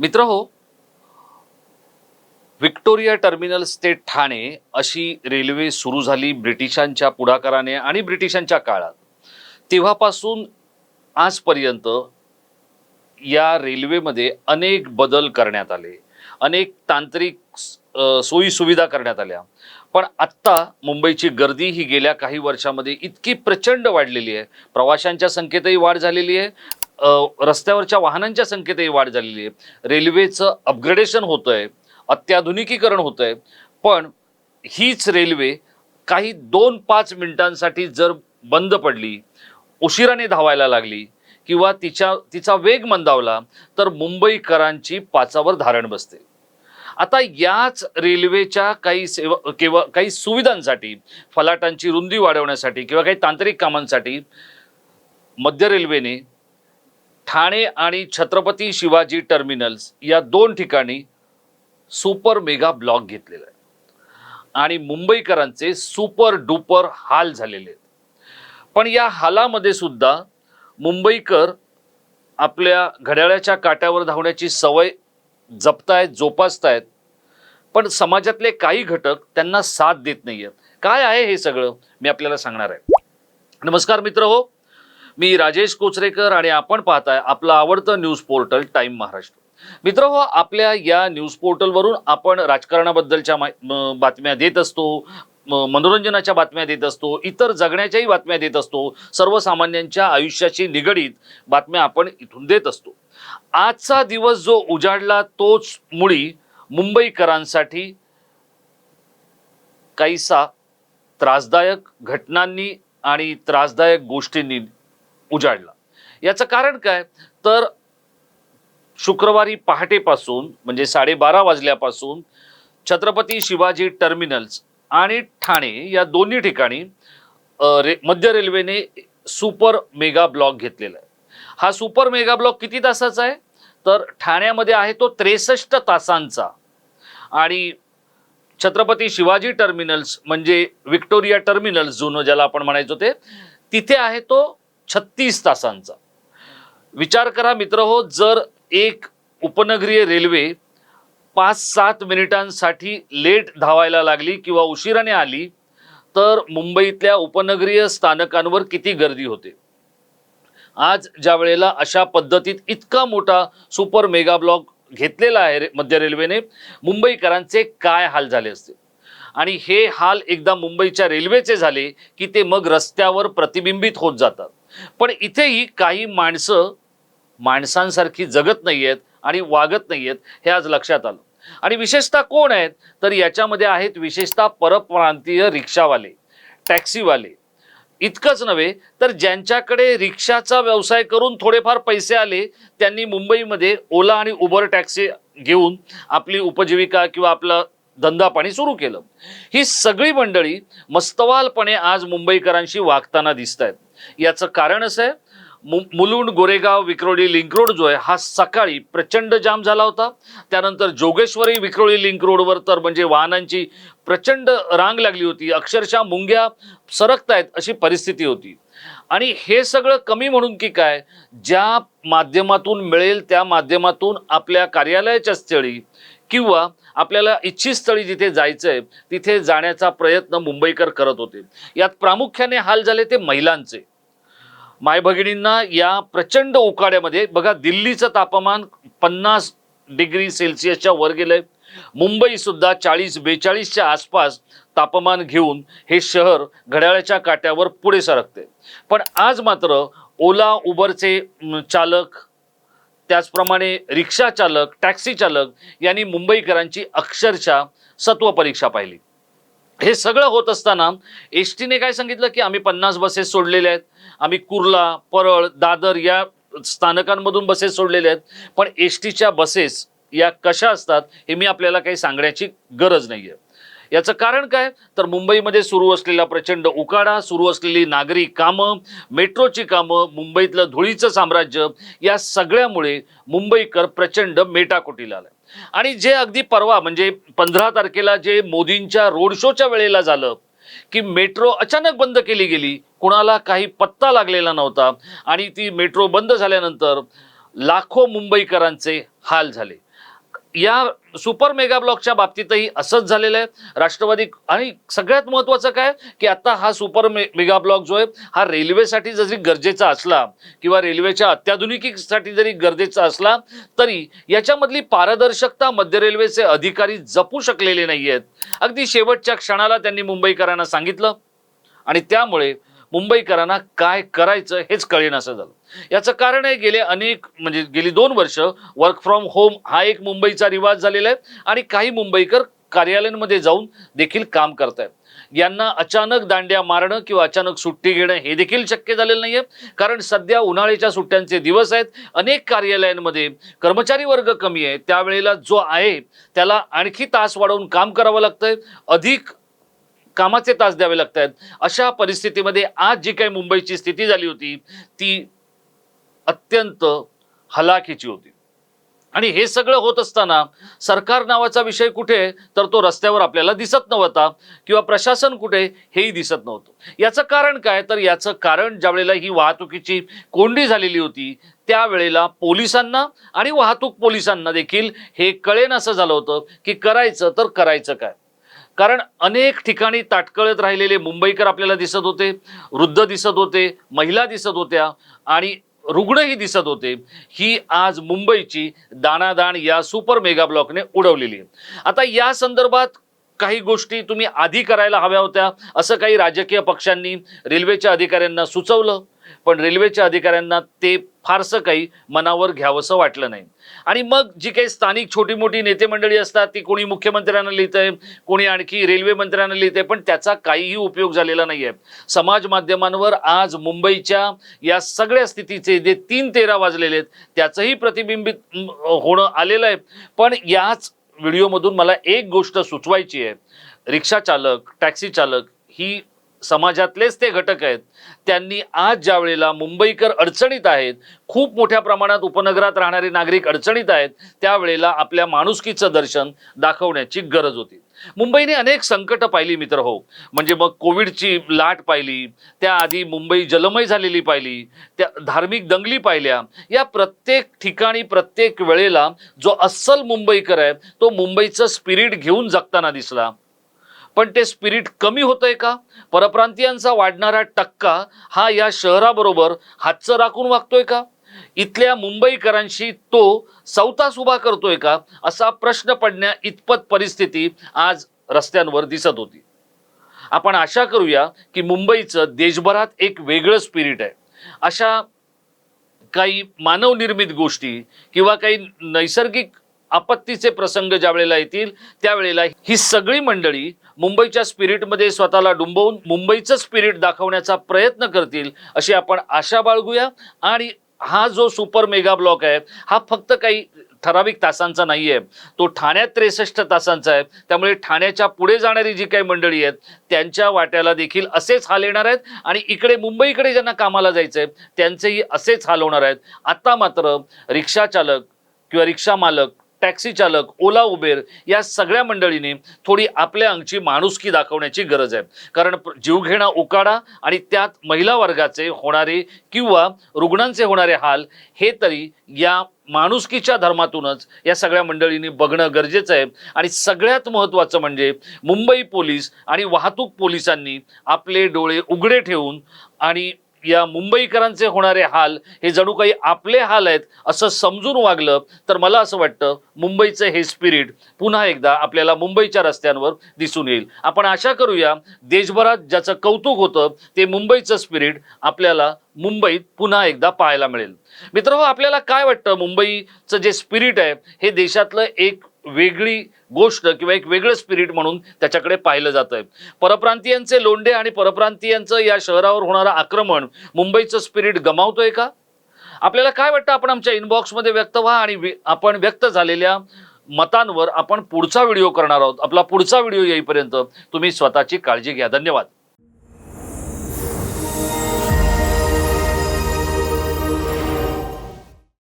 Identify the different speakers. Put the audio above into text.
Speaker 1: मित्र हो Victoria terminal ते ठाणे अशी रेल्वे सुरू झाली ब्रिटिशांच्या पुढाकाराने आणि ब्रिटिशांच्या काळात. तेव्हापासून आजपर्यंत या रेल्वेमध्ये अनेक बदल करण्यात आले अनेक तांत्रिक सोयीसुविधा करण्यात आल्या. पण आत्ता मुंबईची गर्दी ही गेल्या काही वर्षामध्ये इतकी प्रचंड वाढलेली आहे. प्रवाशांच्या संख्येतही वाढ झालेली आहे रस्त्यावरच्या वाहनांच्या संख्येतही वाढ झालेली आहे. रेल्वेचं अपग्रेडेशन होतं आहे अत्याधुनिकीकरण होतं आहे पण हीच रेल्वे काही दोन पाच मिनिटांसाठी जर बंद पडली उशिराने धावायला लागली किंवा तिच्या तिचा वेग मंदावला तर मुंबईकरांची पाचावर धारण बसते. आता याच रेल्वेच्या काही सेवा किंवा काही सुविधांसाठी फलाटांची रुंदी वाढवण्यासाठी किंवा काही तांत्रिक कामांसाठी मध्य रेल्वेने ठाणे आणि छत्रपती शिवाजी टर्मिनल्स या दोन ठिकाणी सुपर मेगा ब्लॉक घेतलेला आहे आणि मुंबईकरांचे सुपर डुपर हाल झालेले आहेत. पण या हालामध्ये सुद्धा मुंबईकर आपल्या घड्याळाच्या काट्यावर धावण्याची सवय जपतायत जोपासतायत पण समाजातले काही घटक त्यांना साथ देत नाही आहेत काय आहे हे सगळं मी आपल्याला सांगणार आहे. नमस्कार मित्र हो. मी राजेश कोचरेकर आणि आपण पाहताय आपलं आवडतं न्यूज पोर्टल टाईम महाराष्ट्र. मित्र हो आपल्या या न्यूज पोर्टलवरून आपण राजकारणाबद्दलच्या बातम्या देत असतो मनोरंजनाच्या बातम्या देत असतो इतर जगण्याच्याही बातम्या देत असतो सर्वसामान्यांच्या आयुष्याशी निगडीत बातम्या आपण इथून देत असतो. आजचा दिवस जो उजाडला तोच मुळी मुंबईकरांसाठी काहीसा त्रासदायक घटनांनी आणि त्रासदायक गोष्टींनी उजाडला. याचं कारण काय? तर शुक्रवारी पहाटेपासून म्हणजे साडेबारा वाजल्यापासून छत्रपती शिवाजी टर्मिनल्स आणि ठाणे या दोन्ही ठिकाणी रे मध्य रेल्वेने सुपर मेगा ब्लॉक घेतलेला आहे. हा सुपर मेगा ब्लॉक किती तासाचा आहे? तर ठाण्यामध्ये आहे तो त्रेसष्ट तासांचा. आणि छत्रपती शिवाजी टर्मिनल्स म्हणजे विक्टोरिया टर्मिनल्स जुनं ज्याला आपण म्हणायचो ते तिथे आहे तो छत्तीस तासांचा. विचार करा मित्र हो जर एक उपनगरीय रेल्वे पाच सात मिनिटांसाठी लेट धावायला लागली किंवा उशिराने आली तर मुंबईतल्या उपनगरीय स्थानकांवर किती गर्दी होते? आज ज्या वेळेला अशा पद्धतीत इतका मोठा सुपर मेगा ब्लॉक घेतलेला आहे रे- मध्य रेल्वेने मुंबईकरांचे काय हाल झाले असते आणि हे हाल एकदा मुंबईच्या रेल्वेचे झाले की ते मग रस्त्यावर प्रतिबिंबित होत जातात. पण इथेही काही माणसं माणसांसारखी जगत नाही आहेत आणि वागत नाही आहेत हे आज लक्षात आलं. आणि विशेषतः कोण आहेत? तर याच्यामध्ये आहेत विशेषतः परप्रांतीय रिक्षावाले टॅक्सीवाले. इतकंच नव्हे तर ज्यांच्याकडे रिक्षाचा व्यवसाय करून थोडेफार पैसे आले त्यांनी मुंबईमध्ये ओला आणि उबर टॅक्सी घेऊन आपली उपजीविका किंवा आपला धंदा पाणी सुरू केलं. ही सगळी मंडळी मस्तवालपणे आज मुंबईकरांशी वागताना दिसत आहेत याचं कारण असं आहे मु मुलुंड गोरेगाव विक्रोळी लिंक रोड जो आहे हा सकाळी प्रचंड जाम झाला होता. त्यानंतर जोगेश्वरी विक्रोळी लिंक रोडवर तर म्हणजे वाहनांची प्रचंड रांग लागली होती. अक्षरशः मुंग्या सरकतायत अशी परिस्थिती होती. आणि हे सगळं कमी म्हणून की काय ज्या माध्यमातून मिळेल त्या माध्यमातून आपल्या कार्यालयाच्या स्थळी किंवा आपल्याला इच्छित स्थळी जिथे जायचं आहे तिथे जाण्याचा प्रयत्न मुंबईकर करत होते. यात प्रामुख्याने हाल झाले ते महिलांचे. मायभगिनींना या प्रचंड उकाड्यामध्ये बघा दिल्लीचं तापमान पन्नास डिग्री सेल्सिअसच्या वर गेलंय. मुंबईसुद्धा चाळीस बेचाळीसच्या आसपास तापमान घेऊन हे शहर घड्याळाच्या काट्यावर पुढे सरकते पण आज मात्र ओला उबरचे चालक त्याचप्रमाणे रिक्षा चालक टॅक्सी चालक यांनी मुंबईकरांची अक्षरशः सत्व परीक्षा पाहिली. हे सगळं होत असताना एस टीने काय सांगितलं की आम्ही पन्नास बसेस सोडलेल्या आहेत आम्ही कुर्ला परळ दादर या स्थानकांमधून बसेस सोडलेल्या आहेत पण एस टीच्या बसेस या कशा असतात हे मी आपल्याला काही सांगण्याची गरज नाही आहे याचं कारण काय? तर मुंबईमध्ये सुरू असलेला प्रचंड उकाडा सुरू असलेली नागरी कामं मेट्रोची कामं मुंबईतलं धुळीचं साम्राज्य या सगळ्यामुळे मुंबईकर प्रचंड मेटाकुटीला आलाय. आणि जे अगदी परवा म्हणजे पंधरा तारखेला जे मोदींच्या रोड शोच्या वेळेला झालं की मेट्रो अचानक बंद केली गेली कुणाला काही पत्ता लागलेला नव्हता आणि ती मेट्रो बंद झाल्यानंतर लाखो मुंबईकरांचे हाल झाले. या सुपर मेगा ब्लॉकच्या बाबतीतही असंच झालेलं आहे. राष्ट्रवादी आणि सगळ्यात महत्त्वाचं काय? की आता हा सुपर मे मेगा ब्लॉक जो आहे हा रेल्वेसाठी जरी गरजेचा असला किंवा रेल्वेच्या अत्याधुनिकीसाठी जरी गरजेचा असला तरी याच्यामधली पारदर्शकता मध्य रेल्वेचे अधिकारी जपू शकलेले नाही आहेत अगदी शेवटच्या क्षणाला त्यांनी मुंबईकरांना सांगितलं. आणि त्यामुळे मुंबईकरांना काय करायचं हेच कळेनासं झालं. याचं कारण आहे गेले अनेक म्हणजे गेली दोन वर्ष वर्क फ्रॉम होम हा एक मुंबईचा रिवाज झालेला आहे आणि काही मुंबईकर कार्यालयांमध्ये जाऊन देखील काम करतायत. यांना अचानक दांड्या मारणं किंवा अचानक सुट्टी घेणं हे देखील शक्य झालेलं नाहीये. कारण सध्या उन्हाळ्याच्या सुट्ट्यांचे दिवस आहेत. अनेक कार्यालयांमध्ये कर्मचारी वर्ग कमी आहे. त्यावेळेला जो आहे त्याला आणखी तास वाढवून काम करावं लागतंय. अधिक कामाचे तास द्यावे लागतात अशा परिस्थितीमध्ये आज जी काही मुंबईची स्थिती झाली होती ती अत्यंत हलाखीची होती. आणि हे सगळं होत असताना सरकार नावाचा विषय कुठे आहे? तर तो रस्त्यावर आपल्याला दिसत नव्हता किंवा प्रशासन कुठे हेही दिसत नव्हतं. याचं कारण काय? तर याचं कारण ज्यावेळेला ही वाहतुकीची कोंडी झालेली होती त्यावेळेला पोलिसांना आणि वाहतूक पोलिसांना देखील हे कळेन असं झालं होतं की करायचं तर करायचं काय? कारण अनेक ठिकाणी ताटकळत राहिलेले मुंबईकर आपल्याला दिसत होते वृद्ध दिसत होते महिला दिसत होत्या आणि रुग्णही दिसत होते. ही आज मुंबईची दाणादाण या सुपर मेगा ब्लॉकने उडवलेली आता या संदर्भात काही गोष्टी तुम्ही आधी करायला हव्या होत्या असं काही राजकीय पक्षांनी रेल्वेच्या अधिकाऱ्यांना सुचवलं? पण रेल्वेच्या अधिकाऱ्यांना ते फारसं काही मनावर घ्यावंसं वाटलं नाही. आणि मग जी काही स्थानिक छोटी मोठी नेते मंडळी असतात ती कोणी मुख्यमंत्र्यांना लिहितंय कोणी आणखी रेल्वे मंत्र्यांना लिहितंय पण त्याचा काहीही उपयोग झालेला नाही आहे समाज माध्यमांवर आज मुंबईच्या या सगळ्या स्थितीचे जे तीन तेरा वाजलेले आहेत त्याचंही प्रतिबिंबित होणं आलेलं आहे. पण याच व्हिडिओमधून मला एक गोष्ट सुचवायची आहे. रिक्षा चालक टॅक्सी चालक ही समाजातलेच ते घटक आहेत. त्यांनी आज ज्या वेळेला मुंबईकर अडचणीत आहेत खूप मोठ्या प्रमाणात उपनगरात राहणारे नागरिक अडचणीत आहेत त्यावेळेला आपल्या माणुसकीचं दर्शन दाखवण्याची गरज होती. मुंबईने अनेक संकट पाहिली मित्र हो. म्हणजे मग कोविडची लाट पाहिली त्याआधी मुंबई जलमय झालेली पाहिली त्या धार्मिक दंगली पाहिल्या. या प्रत्येक ठिकाणी प्रत्येक वेळेला जो अस्सल मुंबईकर आहे तो मुंबईचं स्पिरिट घेऊन जगताना दिसला. पण ते स्पिरिट कमी होतंय का? परप्रांतीयांचा वाढणारा टक्का हा या शहराबरोबर हातचं राखून वागतोय का? इथल्या मुंबईकरांशी तो सौतास उभा करतोय का? असा प्रश्न पडण्या इतपत परिस्थिती आज रस्त्यांवर दिसत होती. आपण आशा करूया की मुंबईचं देशभरात एक वेगळं स्पिरिट आहे. अशा काही मानवनिर्मित गोष्टी किंवा काही नैसर्गिक आपत्तीचे प्रसंग ज्या वेळेला येतील त्यावेळेला ही सगळी मंडळी मुंबईच्या स्पिरिटमध्ये स्वतःला डुंबवून मुंबईचं स्पिरिट दाखवण्याचा प्रयत्न करतील अशी आपण आशा बाळगूया. आणि हा जो सुपर मेगा ब्लॉक आहे हा फक्त काही ठराविक तासांचा नाही आहे तो ठाण्यात त्रेसष्ट तासांचा आहे. त्यामुळे ठाण्याच्या पुढे जाणारी जी काही मंडळी आहेत त्यांच्या वाट्याला देखील असेच हाल येणार आहेत. आणि इकडे मुंबईकडे ज्यांना कामाला जायचं आहे त्यांचेही असेच हाल होणार आहेत. आत्ता मात्र रिक्षाचालक किंवा रिक्षा मालक टॅक्सी चालक ओला उबेर या सगळ्या मंडळींनी थोडी आपल्या अंगची माणुसकी दाखवण्याची गरज आहे. कारण जीवघेणा उकाडा आणि त्यात महिला वर्गाचे होणारे किंवा रुग्णांचे होणारे हाल हे तरी या माणुसकीच्या धर्मातूनच या सगळ्या मंडळींनी बघणं गरजेचं आहे. आणि सगळ्यात महत्त्वाचं म्हणजे मुंबई पोलीस आणि वाहतूक पोलिसांनी आपले डोळे उघडे ठेवून आणि या मुंबईकरांचे होणारे हाल हे जणू काही आपले हाल आहेत असं समजून वागलं तर मला असं वाटतं मुंबईचं हे स्पिरिट पुन्हा एकदा आपल्याला मुंबईच्या रस्त्यांवर दिसून येईल. आपण आशा करूया देशभरात ज्याचं कौतुक होतं ते मुंबईचं स्पिरिट आपल्याला मुंबईत पुन्हा एकदा पाहायला मिळेल. मित्र आपल्याला काय वाटतं? मुंबईचं जे स्पिरिट आहे हे देशातलं एक वेगळी गोष्ट किंवा एक वेगळं स्पिरिट म्हणून त्याच्याकडे पाहिलं जात आहे परप्रांतीयांचे लोंढे आणि परप्रांतीयांचं या शहरावर होणारं आक्रमण मुंबईचं स्पिरिट गमावतोय का? आपल्याला काय वाटतं आपण आमच्या इनबॉक्समध्ये व्यक्त व्हा आणि आपण व्यक्त झालेल्या मतांवर आपण पुढचा व्हिडिओ करणार आहोत. आपला पुढचा व्हिडिओ येईपर्यंत तुम्ही स्वतःची काळजी घ्या. धन्यवाद.